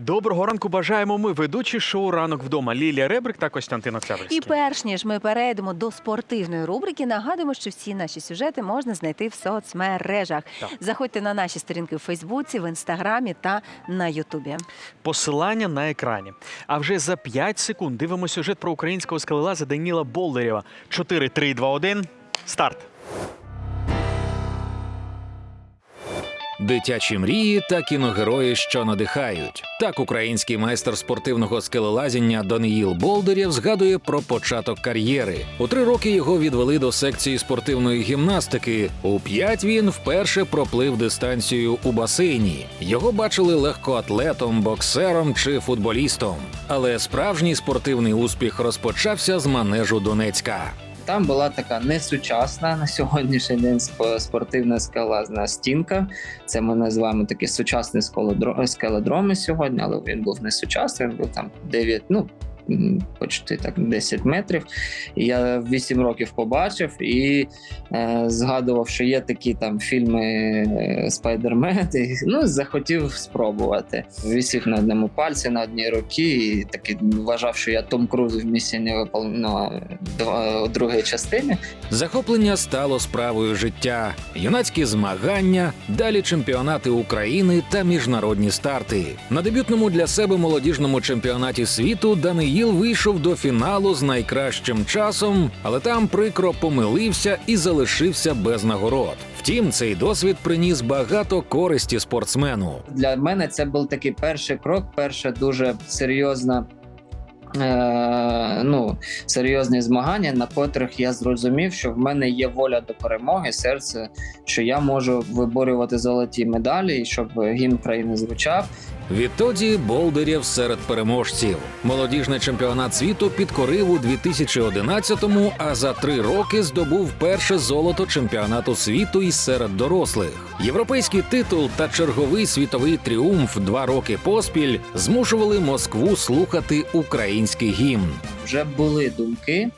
Доброго ранку бажаємо ми, ведучі шоу Ранок вдома Лілія Ребрик та Костянтин Октябрьський. І перш ніж ми перейдемо до спортивної рубрики, нагадуємо, що всі наші сюжети можна знайти в соцмережах. Так. Заходьте на наші сторінки в Фейсбуці, в інстаграмі та на Ютубі. Посилання на екрані. А вже за 5 секунд дивимося сюжет про українського скелелаза Даніла Болдерєва. 4, 3, 2, 1. Старт. Дитячі мрії та кіногерої, що надихають. Так український майстер спортивного скелелазіння Даниїл Болдерєв згадує про початок кар'єри. У три роки його відвели до секції спортивної гімнастики. У п'ять він вперше проплив дистанцію у басейні. Його бачили легкоатлетом, боксером чи футболістом. Але справжній спортивний успіх розпочався з манежу Донецька. Там була така несучасна на сьогоднішній день сп- спортивна скалазна стінка. Це ми називаємо такі сучасні скалодро- скеледроми сьогодні, але він був не сучасний, він був там 9, ну почти так 10 метрів. Я в 8 років побачив і е, згадував, що є такі там фільми е, Спайдермен, і ну захотів спробувати. Висів на одному пальці, на одній руці, і таки вважав, що я Том Круз в місії невиповненого другої частини. Захоплення стало справою життя, юнацькі змагання, далі чемпіонати України та міжнародні старти. На дебютному для себе молодіжному чемпіонаті світу Даниїл вийшов до фіналу з найкращим часом, але там прикро помилився і залишився без нагород. Втім, цей досвід приніс багато користі спортсмену. Для мене це був такий перший крок, перша дуже серйозна. Е, ну, серйозні змагання, на котрих я зрозумів, що в мене є воля до перемоги, серце, що я можу виборювати золоті медалі, щоб гімн країни звучав. Відтоді Болдерєв серед переможців. Молодіжний чемпіонат світу підкорив у 2011-му, а за три роки здобув перше золото чемпіонату світу із серед дорослих. Європейський титул та черговий світовий тріумф два роки поспіль змушували Москву слухати український гімн. Вже були думки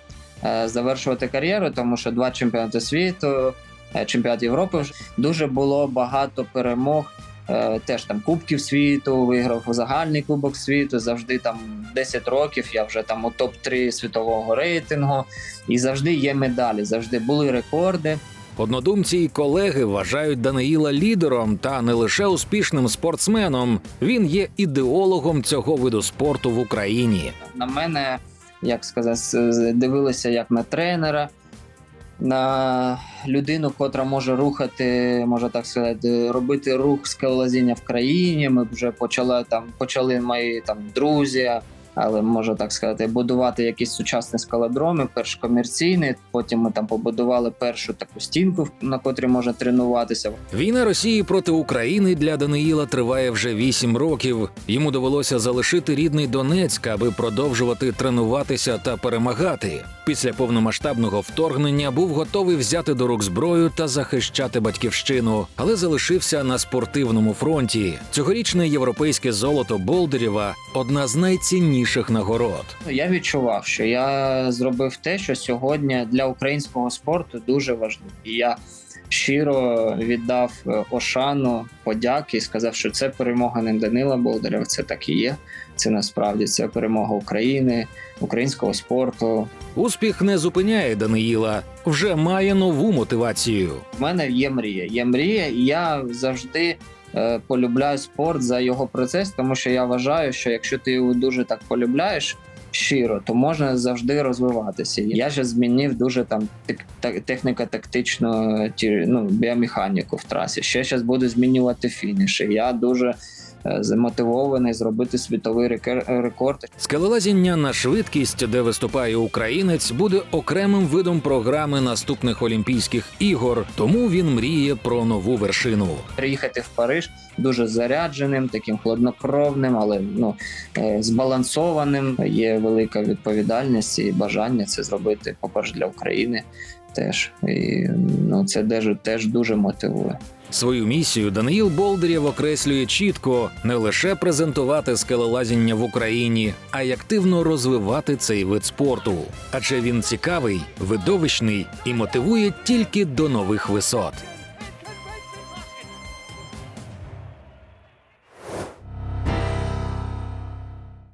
е, завершувати кар'єру, тому що два чемпіонати світу, е, чемпіонат Європи дуже було багато перемог. Е, Теж там Кубків світу, виграв загальний кубок світу. Завжди там 10 років. Я вже там у топ 3 світового рейтингу, і завжди є медалі, завжди були рекорди. Однодумці і колеги вважають Даниїла лідером та не лише успішним спортсменом. Він є ідеологом цього виду спорту в Україні. На мене, як сказати, дивилися як на тренера, на людину, котра може рухати, можна так сказати, робити рух скелолазіння в країні. Ми вже почали там, почали мої там друзі. Але можна так сказати, будувати якісь сучасні скалодроми, перш комерційний. Потім ми там побудували першу таку стінку, на котрій можна тренуватися. Війна Росії проти України для Даниїла триває вже вісім років. Йому довелося залишити рідний Донецьк, аби продовжувати тренуватися та перемагати. Після повномасштабного вторгнення був готовий взяти до рук зброю та захищати батьківщину, але залишився на спортивному фронті. Цьогорічне європейське золото Болдерєва одна з найцінніших нагород. Я відчував, що я зробив те, що сьогодні для українського спорту дуже важливо. І я щиро віддав е, Ошану подяки і сказав, що це перемога не Данила Болдарєва, це так і є. Це насправді це перемога України, українського спорту. Успіх не зупиняє Даниїла, вже має нову мотивацію. В мене є мрія. Є мрія, і я завжди е, полюбляю спорт за його процес, тому що я вважаю, що якщо ти його дуже так полюбляєш. Щиро, то можна завжди розвиватися. Я ще змінив дуже там техніка тактично ну, біомеханіку в трасі. Ще зараз буду змінювати фініші. Я дуже замотивований зробити світовий рекорд. Скелелазіння на швидкість, де виступає українець, буде окремим видом програми наступних Олімпійських ігор. Тому він мріє про нову вершину. приїхати в Париж дуже зарядженим, таким хладнокровним, але ну е, збалансованим. Є велика відповідальність і бажання це зробити, по-перше, для України теж. І ну це теж, теж дуже мотивує. Свою місію Даниїл Болдирєв окреслює чітко не лише презентувати скелелазіння в Україні, а й активно розвивати цей вид спорту. Адже він цікавий, видовищний і мотивує тільки до нових висот.